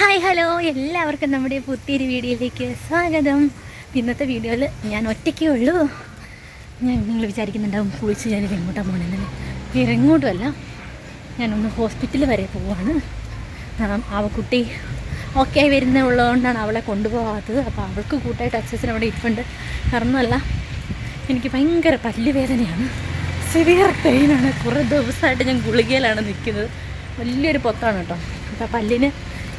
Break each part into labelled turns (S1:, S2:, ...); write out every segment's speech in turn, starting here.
S1: Hi hello എല്ലാവർക്കും നമ്മുടെ പുത്തിരി വീഡിയോയിലേക്ക് സ്വാഗതം. ഇന്നത്തെ വീഡിയോയിൽ ഞാൻ ഒറ്റയ്ക്കേ ഉള്ളൂ. ഞാൻ നിങ്ങൾ വിചാരിക്കുന്നുണ്ടാവും കുളിച്ച് ഞാൻ എങ്ങോട്ടാണ് പോകണമെന്ന് ഇറങ്ങോട്ടുമല്ല ഞാനൊന്ന് ഹോസ്പിറ്റൽ വരെ പോവാണ്. അവ കുട്ടി ഓക്കെ വരുന്ന ഉള്ളതുകൊണ്ടാണ് അവളെ കൊണ്ടുപോകാത്തത് അപ്പോൾ അവൾക്ക് കൂട്ടായിട്ട് അച്ഛൻ അവിടെ ഇരിപ്പുണ്ട്. കാരണമല്ല എനിക്ക് ഭയങ്കര പല്ലുവേദനയാണ്. സിവിയർ പെയിനാണ് കുറേ ദിവസമായിട്ട് ഞാൻ ഗുളികയിലാണ് നിൽക്കുന്നത്. വലിയൊരു പൊത്താണ് കേട്ടോ. അപ്പോൾ പല്ലിന്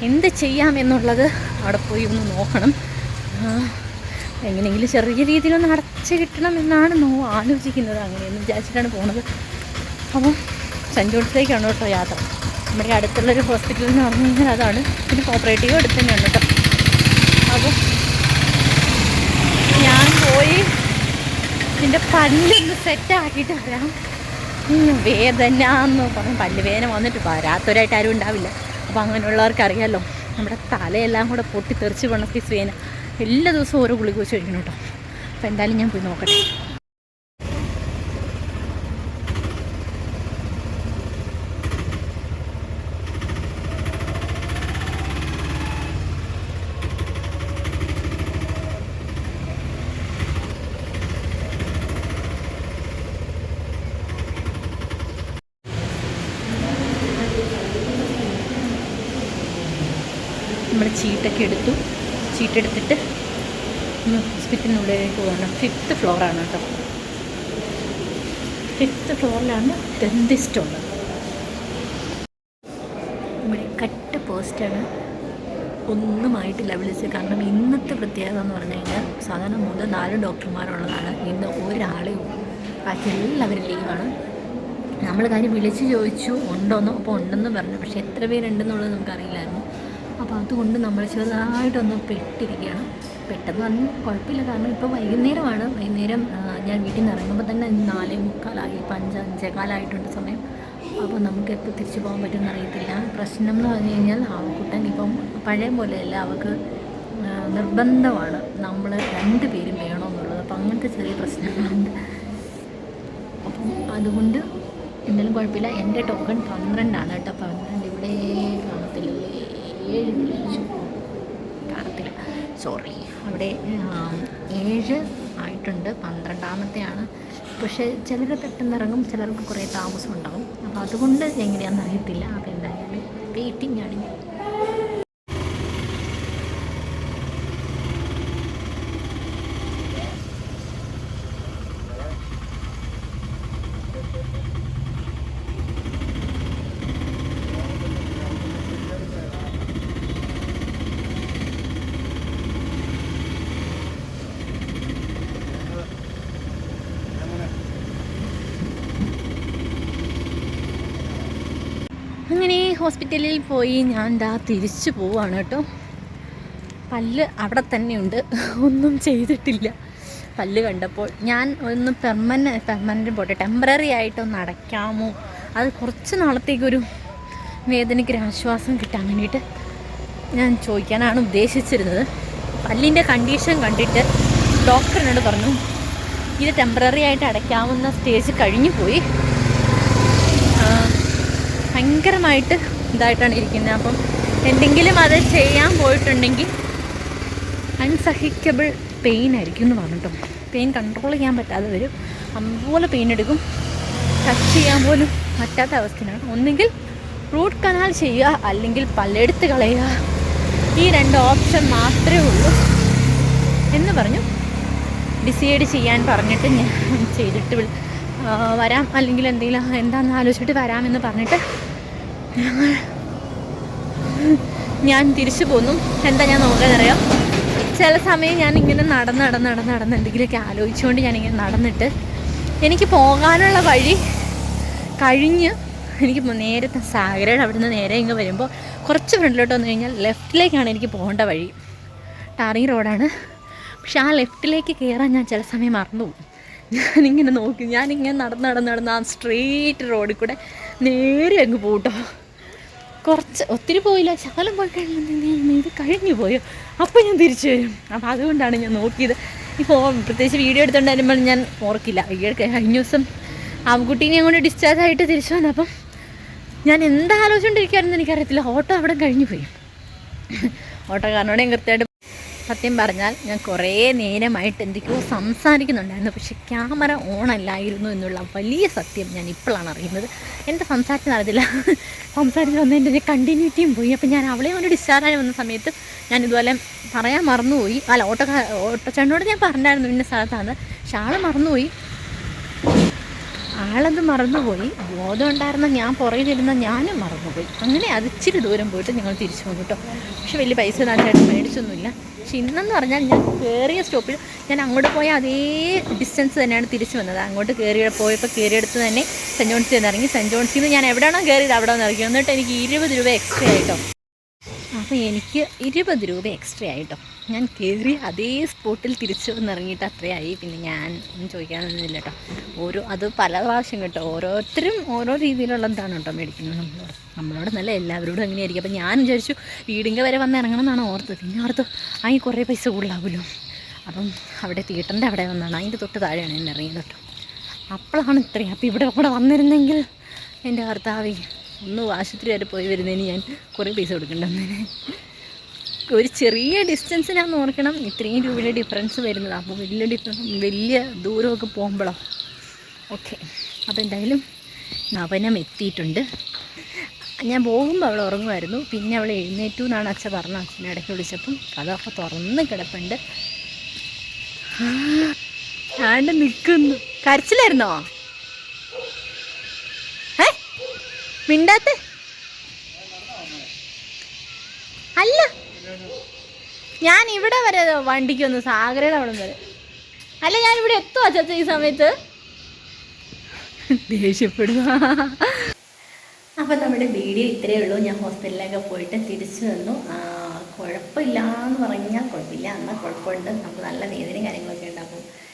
S1: എന്ത് ചെയ്യാം എന്നുള്ളത് അവിടെ പോയി ഒന്ന് നോക്കണം. എങ്ങനെയെങ്കിലും ചെറിയ രീതിയിലൊന്ന് അടച്ച് കിട്ടണം എന്നാണ് നോ ആലോചിക്കുന്നത്. അങ്ങനെയെന്ന് വിചാരിച്ചിട്ടാണ് പോണത്. അപ്പം സെന്റ് കേട്ടോ യാത്ര. നമ്മുടെ അടുത്തുള്ളൊരു ഹോസ്പിറ്റൽ എന്ന് പറഞ്ഞു കഴിഞ്ഞാൽ അതാണ്. പിന്നെ കോപ്പറേറ്റീവ് അടുത്ത് തന്നെയാണ് കേട്ടോ. അപ്പോൾ ഞാൻ പോയി ഇതിന്റെ പല്ലൊന്ന് സെറ്റാക്കിയിട്ട് വരാം. വേദന എന്ന് പറഞ്ഞ് പല്ല് വേദന വന്നിട്ട് വരാത്തവരായിട്ട് ആരും ഉണ്ടാവില്ല. അപ്പോൾ അങ്ങനെയുള്ളവർക്ക് അറിയാമല്ലോ നമ്മുടെ തലയെല്ലാം കൂടെ പൊട്ടി തെറിച്ച് പണക്കി വേന എല്ലാ ദിവസവും ഓരോ ഗുളിക വെച്ച് കഴിക്കണം കേട്ടോ. അപ്പോൾ എന്തായാലും ഞാൻ പോയി നോക്കട്ടെ. നമ്മൾ ചീട്ടൊക്കെ എടുത്തു. ചീട്ടെടുത്തിട്ട് ഹോസ്പിറ്റലിനുള്ളിലേക്ക് പോകണം. ഫിഫ്ത്ത് ഫ്ലോറാണ് കേട്ടോ. ഫിഫ്ത്ത് ഫ്ലോറിലാണ് ഡെന്റിസ്റ്റ് ഉള്ളത്. നമ്മുടെ കട്ട് പോസ്റ്റാണ് ഒന്നുമായിട്ടില്ല വിളിച്ചത്. കാരണം ഇന്നത്തെ പ്രത്യേകത എന്ന് പറഞ്ഞു കഴിഞ്ഞാൽ സാധാരണ മൂന്ന് നാല് ഡോക്ടർമാരുള്ളതാണ്. ഇന്ന് ഒരാളേ ഉള്ളൂ. ബാക്കി എല്ലാവരും ലീവാണ് നമ്മൾ കാര്യം വിളിച്ച് ചോദിച്ചു ഉണ്ടോന്നോ? അപ്പോൾ ഉണ്ടെന്ന് പറഞ്ഞു. പക്ഷേ എത്ര പേരുണ്ടെന്നുള്ളത് നമുക്കറിയില്ലായിരുന്നു. അപ്പോൾ അതുകൊണ്ട് നമ്മൾ ചെറുതായിട്ടൊന്ന് പെട്ടിരിക്കുകയാണ്. പെട്ടെന്ന് പറഞ്ഞ് കുഴപ്പമില്ല. കാരണം ഇപ്പോൾ വൈകുന്നേരമാണ്. വൈകുന്നേരം ഞാൻ വീട്ടിൽ നിന്ന് ഇറങ്ങുമ്പോൾ തന്നെ നാലേ മുക്കാലായി. ഇപ്പം അഞ്ച് അഞ്ചേകാലായിട്ടുണ്ട് സമയം. അപ്പോൾ നമുക്ക് എപ്പോൾ തിരിച്ചു പോകാൻ പറ്റുമെന്ന് അറിയത്തില്ല. പ്രശ്നം എന്ന് പറഞ്ഞു കഴിഞ്ഞാൽ ആവക്കുട്ടൻ ഇപ്പം പഴയ പോലെയല്ല. അവൾക്ക് നിർബന്ധമാണ് നമ്മൾ രണ്ട് പേരും വേണമെന്നുള്ളത്. അപ്പോൾ അങ്ങനത്തെ ചെറിയ പ്രശ്നങ്ങളുണ്ട്. അപ്പം അതുകൊണ്ട് എന്തായാലും കുഴപ്പമില്ല. എന്റെ ടോക്കൺ പന്ത്രണ്ടാണ് കേട്ടോ. പന്ത്രണ്ട് ഇവിടെ കാണത്തില്ല. സോറി അവിടെ ഏഴ് ആയിട്ടുണ്ട്. പന്ത്രണ്ടാമത്തെയാണ്. പക്ഷേ ചിലർ പെട്ടെന്ന് ഇറങ്ങും ചിലർക്ക് കുറേ താമസം ഉണ്ടാകും അപ്പോൾ അതുകൊണ്ട് എങ്ങനെയാണെന്ന് അറിയത്തില്ല. അപ്പോൾ എന്തായാലും വെയിറ്റിംഗ് ആണ് ഞാൻ അങ്ങനെ ഹോസ്പിറ്റലിൽ പോയി ഞാൻ ദാ തിരിച്ചു പോവാണ് കേട്ടോ. പല്ല് അവിടെ തന്നെയുണ്ട്. ഒന്നും ചെയ്തിട്ടില്ല. പല്ല് കണ്ടപ്പോൾ ഞാൻ ഒന്ന് പെർമന പെർമനന്റ് പോട്ടെ ടെമ്പററി ആയിട്ടൊന്ന് അടയ്ക്കാമോ? അത് കുറച്ച് നാളത്തേക്കൊരു വേദനയ്ക്കൊരു ആശ്വാസം കിട്ടാൻ വേണ്ടിയിട്ട് ഞാൻ ചോദിക്കാനാണ് ഉദ്ദേശിച്ചിരുന്നത്. പല്ലിന്റെ കണ്ടീഷൻ കണ്ടിട്ട് ഡോക്ടറിനോട് പറഞ്ഞു ഇത് ടെമ്പററി ആയിട്ട് അടയ്ക്കാവുന്ന സ്റ്റേജ് കഴിഞ്ഞു പോയി. ഭയങ്കരമായിട്ട് ഇതായിട്ടാണ് ഇരിക്കുന്നത്. അപ്പം എന്തെങ്കിലും അത് ചെയ്യാൻ പോയിട്ടുണ്ടെങ്കിൽ അൺസഹിക്കബിൾ പെയിൻ ആയിരിക്കും എന്ന് പറഞ്ഞിട്ടോ പെയിൻ കൺട്രോൾ ചെയ്യാൻ പറ്റാതെ വരും അതുപോലെ പെയിൻ എടുക്കും. ടച്ച് ചെയ്യാൻ പോലും പറ്റാത്ത അവസ്ഥയാണ്. ഒന്നുകിൽ റൂട്ട് കനാൽ ചെയ്യുക അല്ലെങ്കിൽ പല്ലെടുത്ത് കളയുക. ഈ രണ്ട് ഓപ്ഷൻ മാത്രമേ ഉള്ളൂ എന്ന് പറഞ്ഞു. ഡിസൈഡ് ചെയ്യാൻ പറഞ്ഞിട്ട് ഞാൻ ചെയ്തിട്ട് വരാം. അല്ലെങ്കിൽ എന്തെങ്കിലും എന്താണെന്ന് ആലോചിച്ചിട്ട് വരാമെന്ന് പറഞ്ഞിട്ട് ഞങ്ങൾ ഞാൻ തിരിച്ചു പോന്നു. എന്താ ഞാൻ നോക്കാനറിയാം ചില സമയം ഞാൻ ഇങ്ങനെ നടന്ന് നടന്ന് നടന്ന് നടന്ന് എന്തെങ്കിലുമൊക്കെ ആലോചിച്ചുകൊണ്ട് ഞാനിങ്ങനെ നടന്നിട്ട് എനിക്ക് പോകാനുള്ള വഴി കഴിഞ്ഞ് എനിക്ക് നേരത്തെ സാഗരയുടെ അവിടുന്ന് നേരെ ഇങ്ങ് വരുമ്പോൾ കുറച്ച് ഫ്രണ്ടിലോട്ട് വന്നു കഴിഞ്ഞാൽ ലെഫ്റ്റിലേക്കാണ് എനിക്ക് പോകേണ്ട വഴി. ടാറിങ് റോഡാണ്. പക്ഷെ ആ ലെഫ്റ്റിലേക്ക് കയറാൻ ഞാൻ ചില സമയം മറന്നു പോകും ഞാനിങ്ങനെ നോക്കി. ഞാനിങ്ങനെ നടന്ന് നടന്ന് നടന്ന് ആ സ്ട്രെയിറ്റ് റോഡിൽ കൂടെ നേരെ അങ്ങ് പോട്ടോ. കുറച്ച് ഒത്തിരി പോയില്ല. ശകലം പോയി കഴിഞ്ഞാൽ ഇത് കഴിഞ്ഞു പോയോ? അപ്പോൾ ഞാൻ തിരിച്ചു വരും. അപ്പോൾ അതുകൊണ്ടാണ് ഞാൻ നോക്കിയത്. ഇപ്പോൾ പ്രത്യേകിച്ച് വീഡിയോ എടുത്തുകൊണ്ട് വരുമ്പോൾ ഞാൻ ഓർക്കില്ല. ഈ കഴിഞ്ഞ ദിവസം ആൺകുട്ടീനെ അങ്ങോട്ട് ഡിസ്ചാർജ് ആയിട്ട് തിരിച്ചു വന്നപ്പം ഞാൻ എന്താ ആലോചിച്ചുകൊണ്ടിരിക്കുകയാണെന്ന് എനിക്കറിയത്തില്ല. ഓട്ടോ അവിടെ കഴിഞ്ഞു പോയി. ഓട്ടോക്കാരനോട് ഞാൻ കൃത്യമായിട്ട് സത്യം പറഞ്ഞാൽ ഞാൻ കുറേ നേരമായിട്ട് എന്തൊക്കെയോ സംസാരിക്കുന്നുണ്ടായിരുന്നു. പക്ഷേ ക്യാമറ ഓൺ അല്ലായിരുന്നു എന്നുള്ള വലിയ സത്യം ഞാൻ ഇപ്പോഴാണ് അറിയുന്നത്. എന്റെ സംസാരത്തിന് അറിയത്തില്ല. സംസാരിച്ച് വന്നതിന്റെ ഒരു കണ്ടിന്യൂറ്റിയും പോയി. അപ്പം ഞാൻ അവളെ ഒരു ഡിസ്ചാർജായി വന്ന സമയത്ത് ഞാൻ ഇതുപോലെ പറയാൻ മറന്നുപോയി. അല്ല ഓട്ടോ ഓട്ടോ ചേട്ടനോട് ഞാൻ പറഞ്ഞായിരുന്നു ഇന്ന സ്ഥലത്താണ്. പക്ഷെ ആൾ മറന്നുപോയി. ആളത് മറന്നുപോയി. ബോധം ഉണ്ടായിരുന്ന ഞാൻ പുറകിലിരുന്ന ഞാനും മറന്നുപോയി. അങ്ങനെ അത് ഇച്ചിരി ദൂരം പോയിട്ട് ഞങ്ങൾ തിരിച്ചു വന്നു കേട്ടോ. പക്ഷെ വലിയ പൈസ നാട്ടിലായിട്ട് മേടിച്ചൊന്നുമില്ല. പക്ഷെ ഇന്നെന്ന് പറഞ്ഞാൽ ഞാൻ കയറിയ സ്റ്റോപ്പിൽ ഞാൻ അങ്ങോട്ട് പോയ അതേ ഡിസ്റ്റൻസ് തന്നെയാണ് തിരിച്ചു വന്നത്. അങ്ങോട്ട് കയറി പോയപ്പോൾ കയറിയെടുത്ത് തന്നെ സെന്റ് ജോൺസിൽ നിന്ന് ഇറങ്ങി. സെന്റ് ജോൺസിൽ നിന്ന് ഞാൻ എവിടെയാണോ കയറിയത് അവിടെ നിന്ന് ഇറങ്ങി. എന്നിട്ട് എനിക്ക് ഇരുപത് രൂപ എക്സ്ട്രാ ആയിട്ടോ അപ്പോൾ എനിക്ക് ഇരുപത് രൂപ എക്സ്ട്രാ ആയിട്ടോ. ഞാൻ കയറി അതേ സ്പോട്ടിൽ തിരിച്ചു വന്നിറങ്ങിയിട്ട് അത്രയായി പിന്നെ ഞാൻ ഒന്നും ചോദിക്കാനൊന്നുമില്ല കേട്ടോ ഓരോ അത് പല പ്രാവശ്യം കേട്ടോ. ഓരോരുത്തരും ഓരോ രീതിയിലുള്ളതാണ് കേട്ടോ മേടിക്കുന്നത്. നമ്മളോട് നമ്മളോട് നല്ല എല്ലാവരോടും അങ്ങനെയായിരിക്കും. അപ്പം ഞാൻ വിചാരിച്ചു വീടിന്റെ വരെ വന്ന് ഇറങ്ങണം എന്നാണ് ഓർത്തത്. പിന്നെ ഓർത്തു ആ കുറേ പൈസ കൂടുതലാവുമല്ലോ അപ്പം അവിടെ തിയേറ്ററിന്റെ അവിടെ വന്നാണ്. അതിന്റെ തൊട്ട് താഴെയാണ് എന്നെ ഇറങ്ങിയത് കേട്ടോ അപ്പോഴാണ് ഇത്രയും. അപ്പോൾ ഇവിടെ കൂടെ വന്നിരുന്നെങ്കിൽ എന്റെ ഭർത്താവേ ഒന്ന് ആശുപത്രി വരെ പോയി വരുന്നതിന് ഞാൻ കുറേ പൈസ കൊടുക്കണ്ടെന്നേനെ ഒരു ചെറിയ ഡിസ്റ്റൻസിനാന്ന് ഓർക്കണം. ഇത്രയും രൂപയുടെ ഡിഫറൻസ് വരുന്നത്. അപ്പോൾ വലിയ ഡിഫറൻസ് വലിയ ദൂരമൊക്കെ പോകുമ്പോഴോ? ഓക്കെ അപ്പോൾ എന്തായാലും നവനം എത്തിയിട്ടുണ്ട്. ഞാൻ പോകുമ്പോൾ അവൾ ഉറങ്ങുമായിരുന്നു. പിന്നെ അവൾ എഴുന്നേറ്റു എന്നാണ് അച്ഛൻ പറഞ്ഞ അച്ഛനെ ഇടയ്ക്ക് വിളിച്ചപ്പം കഥ തുറന്ന് കിടപ്പുണ്ട്. ആണ്ട് നിൽക്കുന്നു. കരച്ചിലായിരുന്നോ? മിണ്ടാത്ത? അല്ല. ഞാൻ ഇവിടെ വരെ വണ്ടിക്ക് വന്നു സാഗരയുടെ അവിടെ വരെ. അല്ല ഞാൻ ഇവിടെ എത്തുമോ അച്ഛച്ച ഈ സമയത്ത്. ദേഷ്യപ്പെടുക അപ്പം നമ്മുടെ വീഡിയോ ഇത്രയേ ഉള്ളൂ. ഞാൻ ഹോസ്പിറ്റലിലൊക്കെ പോയിട്ട് തിരിച്ചു വന്നു. കുഴപ്പമില്ല എന്ന് പറഞ്ഞാൽ കുഴപ്പമില്ല. എന്നാൽ കുഴപ്പമുണ്ട്. നമുക്ക് നല്ല വേദനയും കാര്യങ്ങളൊക്കെ ഉണ്ട് അപ്പം ആ,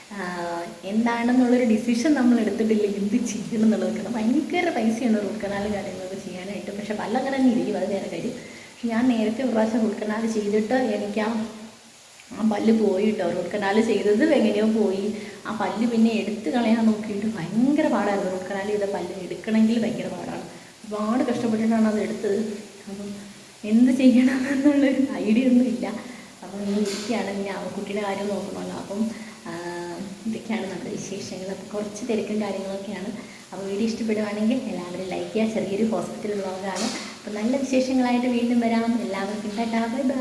S1: എന്താണെന്നുള്ളൊരു ഡിസിഷൻ നമ്മൾ എടുത്തിട്ടില്ല എന്ത് ചെയ്യണം എന്നുള്ളതൊക്കെ ഭയങ്കര പൈസയാണ് റൂട്ട് കനാൽ കാര്യങ്ങളൊക്കെ ചെയ്യാനായിട്ട്. പക്ഷെ പല്ലങ്ങനെ തന്നെ ഇരിക്കും അത് വേറെ കാര്യം ഞാൻ നേരത്തെ ഒരു പ്രാവശ്യം റൂട്ട് കനാൽ ചെയ്തിട്ട് എനിക്ക് ആ ആ പല്ല് പോയി കേട്ടോ റൂട്ട് കനാൽ ചെയ്തത് എങ്ങനെയോ പോയി. ആ പല്ല് പിന്നെ എടുത്ത് കളയാൻ നോക്കിയിട്ട് ഭയങ്കര പാടായിരുന്നു. റൂട്ട് കനാൽ ചെയ്ത പല്ല് എടുക്കണമെങ്കിൽ ഭയങ്കര പാടാണ്. ഒരുപാട് കഷ്ടപ്പെട്ടിട്ടാണ് അത് എടുത്തത്. അപ്പം എന്ത് ചെയ്യണം എന്നുള്ളൊരു ഐഡിയ ഒന്നും ഇല്ല അപ്പം ഇനി ഇരിക്കുകയാണ്. ആ കുട്ടിയുടെ കാര്യം നോക്കണമല്ലോ. അപ്പം ഇതൊക്കെയാണ് നമ്മുടെ വിശേഷങ്ങൾ. അപ്പോൾ കുറച്ച് തിരക്കും കാര്യങ്ങളൊക്കെയാണ്. അപ്പോൾ വീഡിയോ ഇഷ്ടപ്പെടുവാണെങ്കിൽ എല്ലാവരും ലൈക്ക് ചെയ്യുക. ചെറിയൊരു ഹോസ്പിറ്റൽ വ്ളോഗാണ് അപ്പോൾ നല്ല വിശേഷങ്ങളായിട്ട് വീണ്ടും വരാം. എല്ലാവർക്കും ടാറ്റാ ബൈ ബൈ